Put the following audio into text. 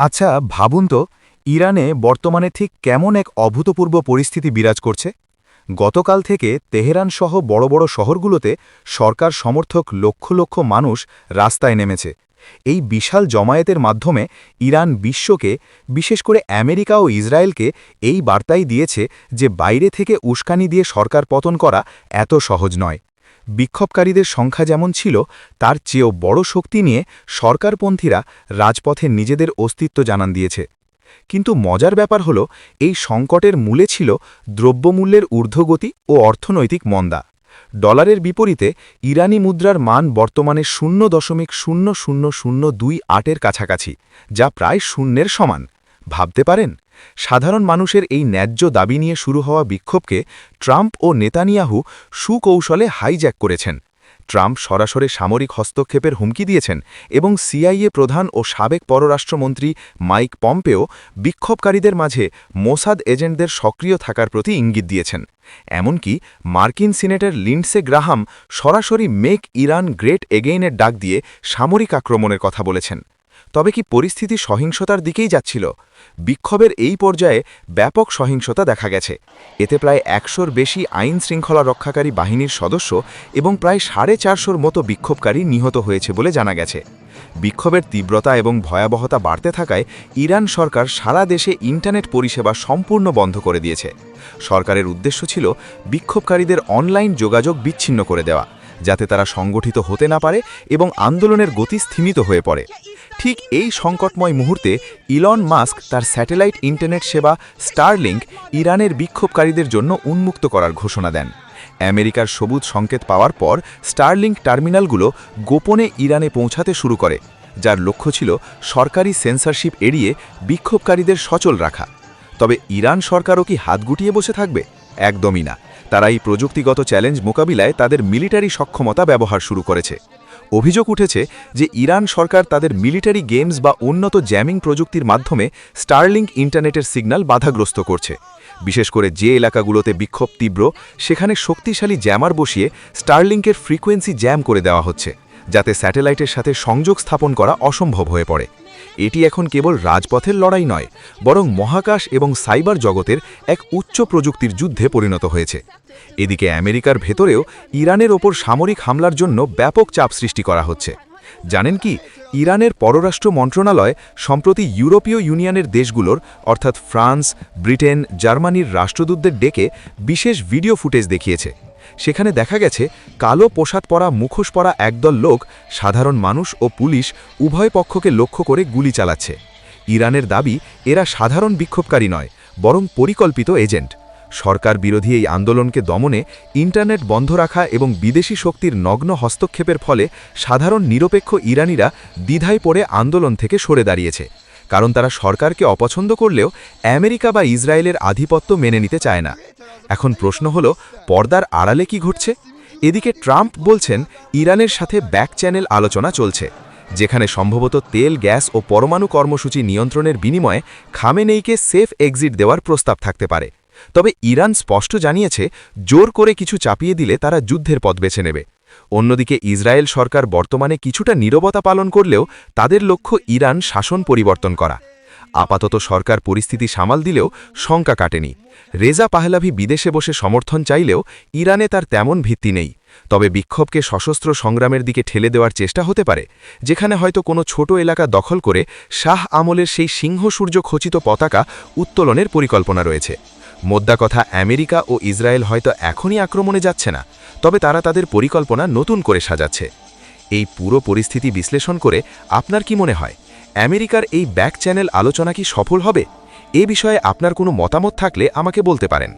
আচ্ছা ভাবুন তো, ইরানে বর্তমানে ঠিক কেমন এক অভূতপূর্ব পরিস্থিতি বিরাজ করছে? গতকাল থেকে তেহরান সহ বড় বড় শহরগুলোতে সরকার সমর্থক লক্ষ লক্ষ মানুষ রাস্তায় নেমেছে। এই বিশাল জমায়েতের মাধ্যমে ইরান বিশ্বকে, বিশেষ করে আমেরিকা ও ইসরায়েলকে, এই বার্তাই দিয়েছে যে বাইরে থেকে উস্কানি দিয়ে সরকার পতন করা এত সহজ নয়। বিক্ষোভকারীদের সংখ্যা যেমন ছিল, তার চেয়েও বড় শক্তি নিয়ে সরকারপন্থীরা রাজপথে নিজেদের অস্তিত্ব জানান দিয়েছে। কিন্তু মজার ব্যাপার হল, এই সংকটের মূলে ছিল দ্রব্যমূল্যের ঊর্ধ্বগতি ও অর্থনৈতিক মন্দা। ডলারের বিপরীতে ইরানি মুদ্রার মান বর্তমানে শূন্য দশমিক শূন্য শূন্য শূন্য দুই আটের কাছাকাছি, যা প্রায় শূন্যের সমান। ভাবতে পারেন সাধারণ মানুষের এই ন্যায্য দাবি নিয়ে শুরু হওয়া বিক্ষোভকে ট্রাম্প ও নেতানিয়াহু সুকৌশলে হাইজ্যাক করেছেন। ট্রাম্প সরাসরি সামরিক হস্তক্ষেপের হুমকি দিয়েছেন এবং সিআইএ প্রধান ও সাবেক পররাষ্ট্রমন্ত্রী মাইক পম্পেও বিক্ষোভকারীদের মাঝে মোসাদ এজেন্টদের সক্রিয় থাকার প্রতি ইঙ্গিত দিয়েছেন। এমনকি মার্কিন সিনেটর লিন্ডসে গ্রাহাম সরাসরি মেক ইরান গ্রেট এগেইনের ডাক দিয়ে সামরিক আক্রমণের কথা বলেছেন। তবে কি পরিস্থিতি সহিংসতার দিকেই যাচ্ছিল? বিক্ষোভের এই পর্যায়ে ব্যাপক সহিংসতা দেখা গেছে। এতে প্রায় একশোর বেশি আইন শৃঙ্খলা রক্ষাকারী বাহিনীর সদস্য এবং প্রায় সাড়ে চারশোর মতো বিক্ষোভকারী নিহত হয়েছে বলে জানা গেছে। বিক্ষোভের তীব্রতা এবং ভয়াবহতা বাড়তে থাকায় ইরান সরকার সারা দেশে ইন্টারনেট পরিষেবা সম্পূর্ণ বন্ধ করে দিয়েছে। সরকারের উদ্দেশ্য ছিল বিক্ষোভকারীদের অনলাইন যোগাযোগ বিচ্ছিন্ন করে দেওয়া, যাতে তারা সংগঠিত হতে না পারে এবং আন্দোলনের গতি স্থিমিত হয়ে পড়ে। ঠিক এই সংকটময় মুহূর্তে ইলন মাস্ক তার স্যাটেলাইট ইন্টারনেট সেবা স্টারলিংক ইরানের বিক্ষোভকারীদের জন্য উন্মুক্ত করার ঘোষণা দেন। আমেরিকার সবুজ সংকেত পাওয়ার পর স্টারলিংক টার্মিনালগুলো গোপনে ইরানে পৌঁছাতে শুরু করে, যার লক্ষ্য ছিল সরকারি সেন্সরশিপ এড়িয়ে বিক্ষোভকারীদের সচল রাখা। তবে ইরান সরকারও কি হাত গুটিয়ে বসে থাকবে? একদমই না। তারা এই প্রযুক্তিগত চ্যালেঞ্জ মোকাবিলায় তাদের মিলিটারি সক্ষমতা ব্যবহার শুরু করেছে। অভিযোগ উঠেছে যে ইরান সরকার তাদের মিলিটারি গেমস বা উন্নত জ্যামিং প্রযুক্তির মাধ্যমে স্টারলিংক ইন্টারনেটের সিগন্যাল বাধাগ্রস্ত করছে। বিশেষ করে যে এলাকাগুলোতে বিক্ষোভ তীব্র, সেখানে শক্তিশালী জ্যামার বসিয়ে স্টারলিংকের ফ্রিকোয়েন্সি জ্যাম করে দেওয়া হচ্ছে, যাতে স্যাটেলাইটের সাথে সংযোগ স্থাপন করা অসম্ভব হয়ে পড়ে। এটি এখন কেবল রাজপথের লড়াই নয়, বরং মহাকাশ এবং সাইবার জগতের এক উচ্চ প্রযুক্তির যুদ্ধে পরিণত হয়েছে। এদিকে আমেরিকার ভেতরেও ইরানের ওপর সামরিক হামলার জন্য ব্যাপক চাপ সৃষ্টি করা হচ্ছে। জানেন কি, ইরানের পররাষ্ট্র মন্ত্রণালয় সম্প্রতি ইউরোপীয় ইউনিয়নের দেশগুলোর, অর্থাৎ ফ্রান্স, ব্রিটেন, জার্মানির রাষ্ট্রদূতদের ডেকে বিশেষ ভিডিও ফুটেজ দেখিয়েছে। সেখানে দেখা গেছে কালো পোশাক পরা, মুখোশ পরা একদল লোক, সাধারণ মানুষ ও পুলিশ উভয় পক্ষকে লক্ষ্য করে গুলি চালাচ্ছে। ইরানের দাবি, এরা সাধারণ বিক্ষোভকারী নয়, বরং পরিকল্পিত এজেন্ট। সরকার বিরোধী এই আন্দোলনকে দমনে ইন্টারনেট বন্ধ রাখা এবং বিদেশি শক্তির নগ্ন হস্তক্ষেপের ফলে সাধারণ নিরপেক্ষ ইরানিরা দ্বিধায় পড়ে আন্দোলন থেকে সরে দাঁড়িয়েছে। কারণ তারা সরকারকে অপছন্দ করলেও আমেরিকা বা ইসরায়েলের আধিপত্য মেনে নিতে চায় না। এখন প্রশ্ন হল, পর্দার আড়ালে কি ঘটছে? এদিকে ট্রাম্প বলছেন, ইরানের সাথে ব্যাক চ্যানেল আলোচনা চলছে, যেখানে সম্ভবত তেল, গ্যাস ও পরমাণু কর্মসূচি নিয়ন্ত্রণের বিনিময়ে খামেনেইকে সেফ এক্সিট দেওয়ার প্রস্তাব থাকতে পারে। তবে ইরান স্পষ্ট জানিয়েছে, জোর করে কিছু চাপিয়ে দিলে তারা যুদ্ধের পথ বেছে নেবে। অন্যদিকে ইসরায়েল সরকার বর্তমানে কিছুটা নীরবতা পালন করলেও তাদের লক্ষ্য ইরান শাসন পরিবর্তন করা। আপাতত সরকার পরিস্থিতি সামাল দিলেও শঙ্কা কাটেনি। রেজা পাহলাভি বিদেশে বসে সমর্থন চাইলেও ইরানে তার তেমন ভিত্তি নেই। তবে বিক্ষোভকে সশস্ত্র সংগ্রামের দিকে ঠেলে দেওয়ার চেষ্টা হতে পারে, যেখানে হয়তো কোনো ছোট এলাকা দখল করে শাহ আমলের সেই সিংহ সূর্য খচিত পতাকা উত্তোলনের পরিকল্পনা রয়েছে। মোদ্দা কথা আমেরিকা ও ইসরায়েল হয়তো এখনই আক্রমণে যাচ্ছে না। তবে তারা তাদের পরিকল্পনা নতুন করে সাজাচ্ছে। এই পুরো পরিস্থিতি বিশ্লেষণ করে আপনার কি মনে হয়, আমেরিকার এই ব্যাক চ্যানেল আলোচনা কি সফল হবে? এ বিষয়ে আপনার কোনো মতামত থাকলে আমাকে বলতে পারেন।